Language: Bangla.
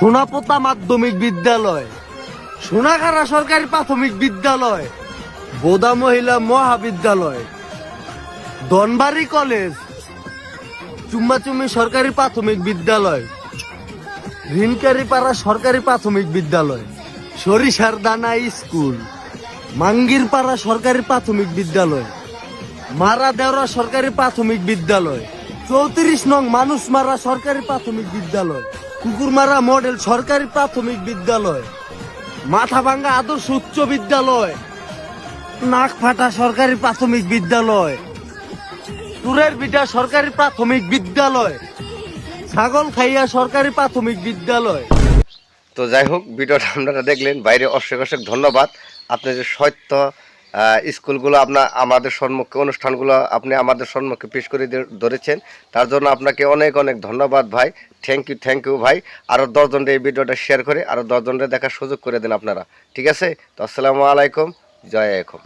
সোনাপোতা মাধ্যমিক বিদ্যালয়, সোনাখারা সরকারি প্রাথমিক বিদ্যালয়, বোদা মহিলা মহাবিদ্যালয়, দনবাড়ি কলেজ চুম্বাচুম্বি সরকারি প্রাথমিক বিদ্যালয়, রিনকারিপাড়া সরকারি প্রাথমিক বিদ্যালয়, সরিষার দানা স্কুল, মাঙ্গিরপাড়া সরকারি প্রাথমিক বিদ্যালয় মারা দেওরা সরকারি প্রাথমিক বিদ্যালয় চৌত্রিশ নং মানুষ মারা সরকারি প্রাথমিক বিদ্যালয়। কুকুরমারা মডেল সরকারি প্রাথমিক বিদ্যালয়। মাথাভাঙ্গা আদর্শ উচ্চ বিদ্যালয়। নাকফাটা সরকারি প্রাথমিক বিদ্যালয়। তুরের বিটা সরকারি প্রাথমিক বিদ্যালয়। ছাগল খাইয়া সরকারি প্রাথমিক বিদ্যালয়। তো যাই হোক, ভিডিওটা আপনারা দেখলেন। বাইরে অশেক অশেক ধন্যবাদ। আপনি যে সত্য স্কুলগুলো আপনার আমাদের সম্মুখে, অনুষ্ঠানগুলো আপনি আমাদের সম্মুখে পেশ করে ধরেছেন। তার জন্য আপনাকে অনেক অনেক ধন্যবাদ ভাই। থ্যাংক ইউ থ্যাংক ইউ ভাই। আরও দশজনকে এই ভিডিওটা শেয়ার করে আরও দশজনকে দেখার সুযোগ করে দেন আপনারা। ঠিক আছে? তো আসসালামু আলাইকুম। জয় এখন